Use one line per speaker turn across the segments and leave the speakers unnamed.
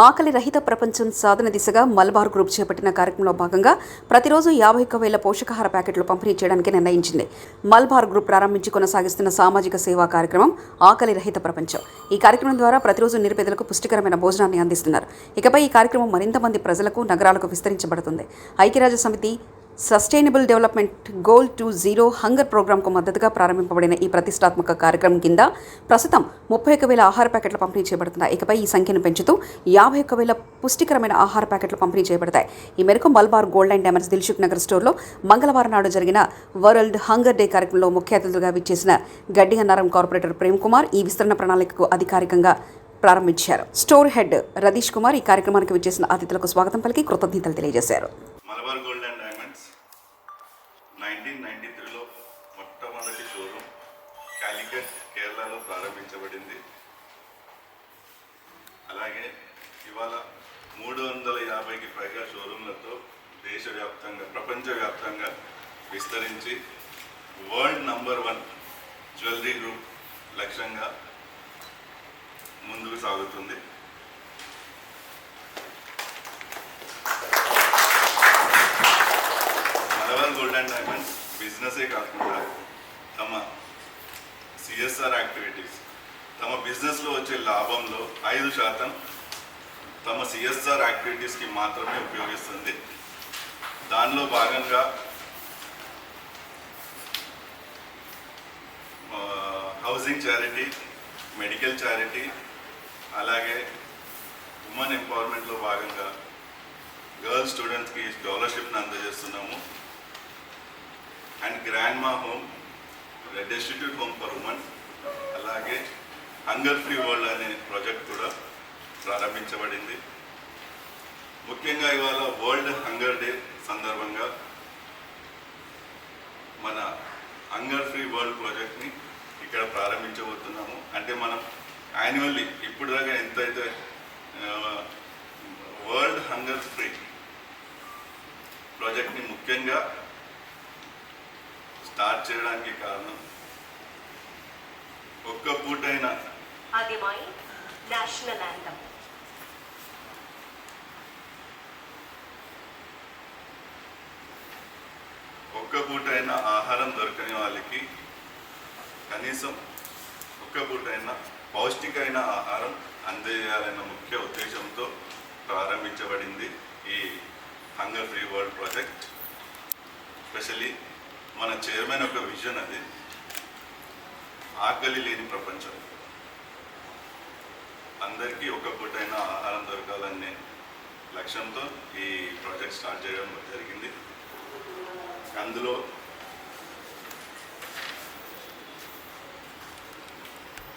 ఆకలి రహిత ప్రపంచం సాధన దిశగా మలబార్ గ్రూప్ చేపట్టిన కార్యక్రమంలో భాగంగా ప్రతిరోజు యాభై ఒక్క వేల పోషకాహార ప్యాకెట్లు పంపిణీ చేయడానికి నిర్ణయించింది. మల్బార్ గ్రూప్ ప్రారంభించి కొనసాగిస్తున్న సామాజిక సేవా కార్యక్రమం ఆకలి రహిత ప్రపంచం. ఈ కార్యక్రమం ద్వారా ప్రతిరోజు నిరుపేదలకు పుష్టికరమైన భోజనాన్ని అందిస్తున్నారు. ఇకపై ఈ కార్యక్రమం మరింత మంది ప్రజలకు నగరాలకు విస్తరించబడుతుంది. ఐక్యరాజ్య సమితి sustainable development goal two zero hunger ప్రోగ్రాంకు మద్దతుగా ప్రారంభింపబడిన ఈ ప్రతిష్టాత్మక కార్యక్రమం కింద ప్రస్తుతం ముప్పై ఒక వేల ఆహార ప్యాకెట్లు పంపిణీ చేయబడుతున్నాయి. ఇకపై ఈ సంఖ్యను పెంచుతూ యాభై ఒక వేల పుష్టికరమైన ఆహార ప్యాకెట్లు పంపిణీ చేయబడతాయి. ఈ మేరకు Malabar gold and diamonds Dilsukhnagar స్టోర్లో మంగళవారం నాడు జరిగిన వరల్డ్ హంగర్ డే కార్యక్రమంలో ముఖ్య అతిథులుగా విచ్చేసిన గడ్డి అన్నారం కార్పొరేటర్ ప్రేమ్ కుమార్ ఈ విస్తరణ ప్రణాళికకు అధికారికంగా ప్రారంభించారు. స్టోర్ హెడ్ రదీష్ కుమార్ ఈ కార్యక్రమానికి విచ్చేసిన అతిథులకు స్వాగతం పలికి కృతజ్ఞతలు తెలియజేశారు.
ప్రారంభించబడింది అలాగే ఇవాళ మూడు వందల యాభైకి పైగా షోరూంలతో దేశవ్యాప్తంగా ప్రపంచవ్యాప్తంగా విస్తరించి world number one jewellery group లక్ష్యంగా ముందుకు సాగుతుంది. మలవన్ గోల్డ్ అండ్ డైమండ్స్ బిజినెసే కాకుండా తమ సిఎస్ఆర్ యాక్టివిటీస్ తమ బిజినెస్లో వచ్చే లాభంలో ఐదు శాతం తమ సిఎస్ఆర్ యాక్టివిటీస్కి మాత్రమే ఉపయోగిస్తుంది. దానిలో భాగంగా హౌసింగ్ చారిటీ మెడికల్ చారిటీ అలాగే ఉమెన్ ఎంపవర్మెంట్లో భాగంగా గర్ల్ స్టూడెంట్స్కి స్కాలర్షిప్ని అందజేస్తున్నాము. అండ్ గ్రాండ్ మా home destitute home for women అలాగే హంగర్ ఫ్రీ వరల్డ్ అనే ప్రాజెక్ట్ కూడా ప్రారంభించబడింది. ముఖ్యంగా ఇవాళ వరల్డ్ హంగర్ డే సందర్భంగా మన హంగర్ ఫ్రీ వరల్డ్ ప్రాజెక్ట్ని ఇక్కడ ప్రారంభించబోతున్నాము. అంటే మనం యాన్యువల్లీ ఇప్పుడు దాకా ఎంతైతే వరల్డ్ హంగర్ ఫ్రీ ప్రాజెక్ట్ని ముఖ్యంగా స్టార్ట్ చేయడానికి కారణం ఒక్క పూటైనా
ആദ്യമായി നാഷണൽ ആന്തം
ఒక్క పూటైనా ఆహారం దొరకని వాళ్ళకి కనీసం ఒక్క పూటైనా పౌష్టికమైన ఆహారం అందజేయాలన్న ముఖ్య ఉద్దేశంతో ప్రారంభించబడింది ఈ hunger free world project specially మన చైర్మన్ ఒక విజన్ అది ఆకలి లేని ప్రపంచం అందరికీ ఒక పూటైనా ఆహారం దొరకాలనే లక్ష్యంతో ఈ ప్రాజెక్ట్ స్టార్ట్ చేయడం జరిగింది. అందులో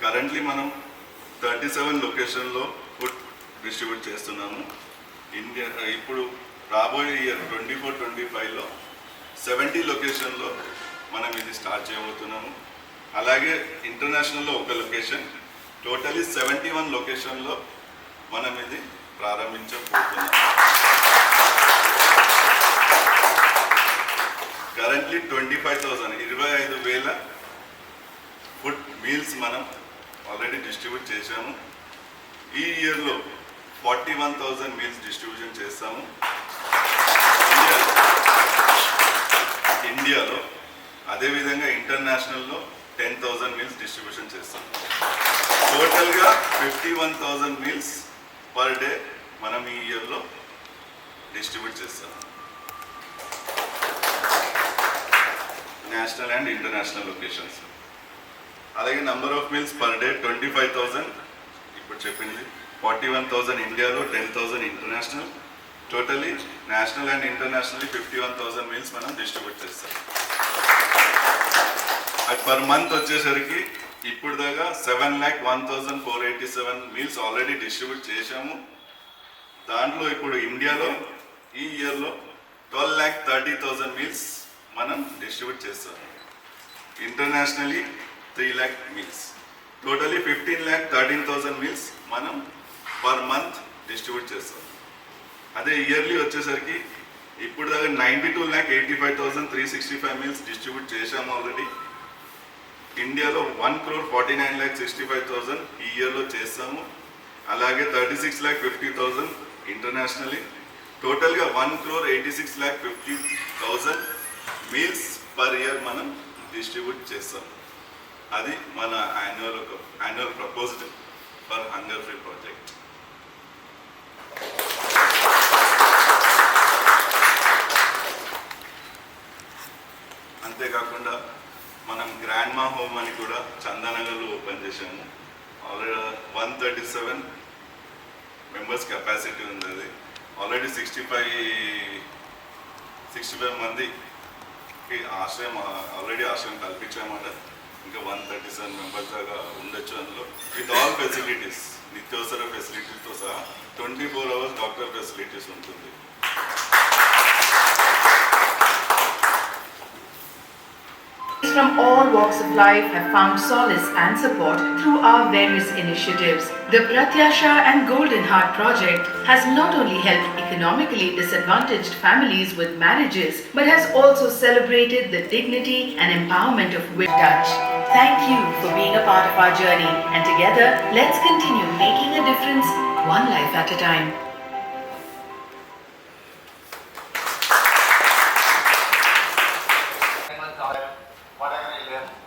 కరెంట్లీ మనం థర్టీ సెవెన్ లొకేషన్లో ఫుడ్ డిస్ట్రిబ్యూట్ చేస్తున్నాము. ఇండియా ఇప్పుడు రాబోయే ఇయర్ ట్వంటీ ఫోర్ ట్వంటీ ఫైవ్లో సెవెంటీ లొకేషన్లో మనం ఇది స్టార్ట్ చేయబోతున్నాము. అలాగే ఇంటర్నేషనల్లో ఒక లొకేషన్ టోటలీ సెవెంటీ వన్ లొకేషన్లో మనం ఇది ప్రారంభించబోతున్నాం. కరెంట్లీ ట్వంటీ ఫైవ్ థౌసండ్ ఇరవై ఐదు వేల ఫుడ్ మీల్స్ మనం ఆల్రెడీ డిస్ట్రిబ్యూట్ చేశాము. ఈ ఇయర్లో forty one thousand meals distribution చేస్తాము. ఇండియా ఇండియాలో అదేవిధంగా ఇంటర్నేషనల్లో టెన్ థౌజండ్ మీల్స్ డిస్ట్రిబ్యూషన్ చేస్తాం. టోటల్గా fifty one thousand meals per day మనం ఈ ఇయర్లో డిస్ట్రిబ్యూట్ చేస్తాం. నేషనల్ అండ్ ఇంటర్నేషనల్ లొకేషన్స్ అలాగే number of meals per day twenty five thousand ఇప్పుడు చెప్పింది. ఫార్టీ వన్ థౌజండ్ ఇండియాలో ten thousand international totally national and internationally fifty one thousand meals మనం distribute చేస్తాం. పర్ మంత్ వచ్చేసరికి ఇప్పుడు దాకా seven lakh one thousand four eighty seven meals already distribute చేశాము. దాంట్లో ఇప్పుడు ఇండియాలో ఈ ఇయర్లో twelve lakh thirty thousand meals మనం డిస్ట్రిబ్యూట్ చేస్తాం. Internationally three lakh meals totally fifteen lakh thirteen thousand meals మనం పర్ మంత్ డిస్ట్రిబ్యూట్ చేస్తాం. అదే ఇయర్లీ వచ్చేసరికి ఇప్పుడు దాకా ninety two lakh eighty five thousand three sixty five meals distribute చేశాము already ఇండియాలో one crore forty nine lakh sixty five thousand ఈ ఇయర్లో చేస్తాము. అలాగే thirty six lakh fifty thousand internationally టోటల్గా one crore eighty six lakh fifty thousand meals per year మనం distribute చేస్తాం. అది మన annual annual proposal for hunger free project. అంతేకాకుండా మనం గ్రాండ్ మా హోమ్ అని కూడా చందానగర్లో ఓపెన్ చేసాము already one thirty seven members capacity ఉంది అది. Already sixty five sixty five మందికి ఆశ్రయం ఆల్రెడీ ఆశ్రయం కల్పించామట. ఇంకా వన్ థర్టీ సెవెన్ మెంబర్స్ దాకా ఉండొచ్చు అందులో. విత్ ఆల్ ఫెసిలిటీస్ నిత్యావసర ఫెసిలిటీతో సహా twenty four hours doctor facilities ఉంటుంది.
From all walks of life have found solace and support through our various initiatives. The Pratyasha and Golden Heart project has not only helped economically disadvantaged families with marriages but has also celebrated the dignity and empowerment of women. Touch. Thank you for being a part of our journey and together let's continue making a difference one life at a time.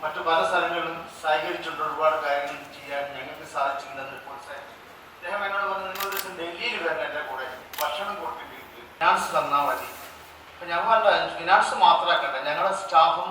മറ്റു പല സ്ഥലങ്ങളിലും സഹകരിച്ചുകൊണ്ട് ഒരുപാട് കാര്യങ്ങൾ ചെയ്യാൻ ഞങ്ങൾക്ക് സാധിച്ചിട്ടുണ്ടെന്ന് sir അദ്ദേഹം എന്നോട് പറഞ്ഞു നിങ്ങൾ ദിവസം ഡൽഹിയിൽ വരണം എന്റെ കൂടെ. ഭക്ഷണം കൊടുത്തിട്ട് ഫിനാൻസ് തന്നാൽ മതി. അപ്പൊ ഞാൻ പറഞ്ഞ ഫിനാൻസ് മാത്രമാക്കണ്ട ഞങ്ങളുടെ സ്റ്റാഫും